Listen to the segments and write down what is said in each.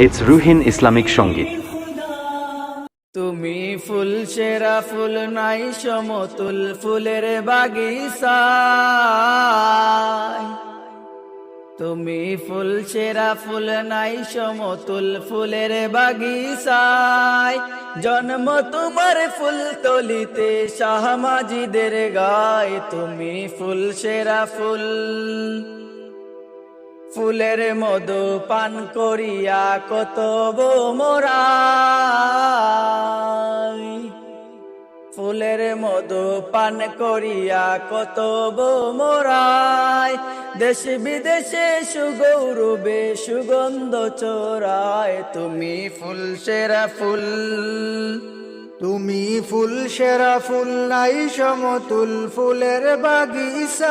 It's Ruhin Islamic Shongit. তুমি ফুল, সেরা ফুল নাই, সমতুল ফুলের বাগিচায়। তুমি ফুল, সেরা ফুল নাই, সমতুল ফুলের বাগিচায়। জন্ম তোমার ফুল তলিতে শাহমাজিদের গায়। তুমি ফুল, সেরা ফুল। ফুলের মধু পান করিয়া কত গো মোরাই। ফুলের মধু পান করিয়া কত মোরাই। দেশ বিদেশে সুগৌরবে সুগন্ধ চোরায়, তুমি ফুল সেরা ফুল। তুমি ফুল সেরা ফুল নাই সমতুল ফুলের বাগিচায়।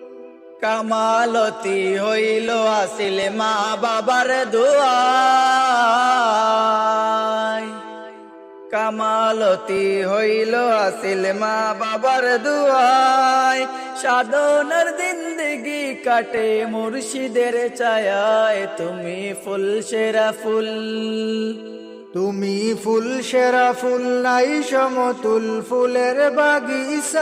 কামালতি হইল আসিল মা বাবার দোয়াই। কামালতি হইল আসিল মা বাবার দুয়াই। সাধনার জিন্দগি কাটে মুর্শিদের ছায়ায়, তুমি ফুল সেরা ফুল। তুমি ফুল সেরা ফুল নাই সমতুল ফুলের বাগিচায়।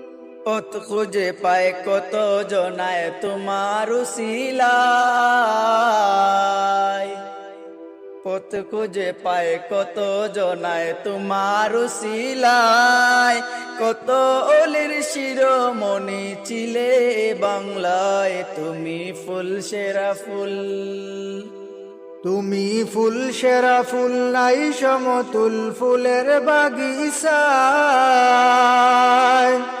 পথ খুঁজে পায় কত জনায় তোমার শিলায় পথ খুঁজে পায় কত জনায় তোমার শিলায় কত অলির শিরোমণি চিলে বাংলায়, তুমি ফুল, সেরা ফুল। তুমি ফুল, সেরা ফুল, নাই সমতুল ফুলের বাগিচায়।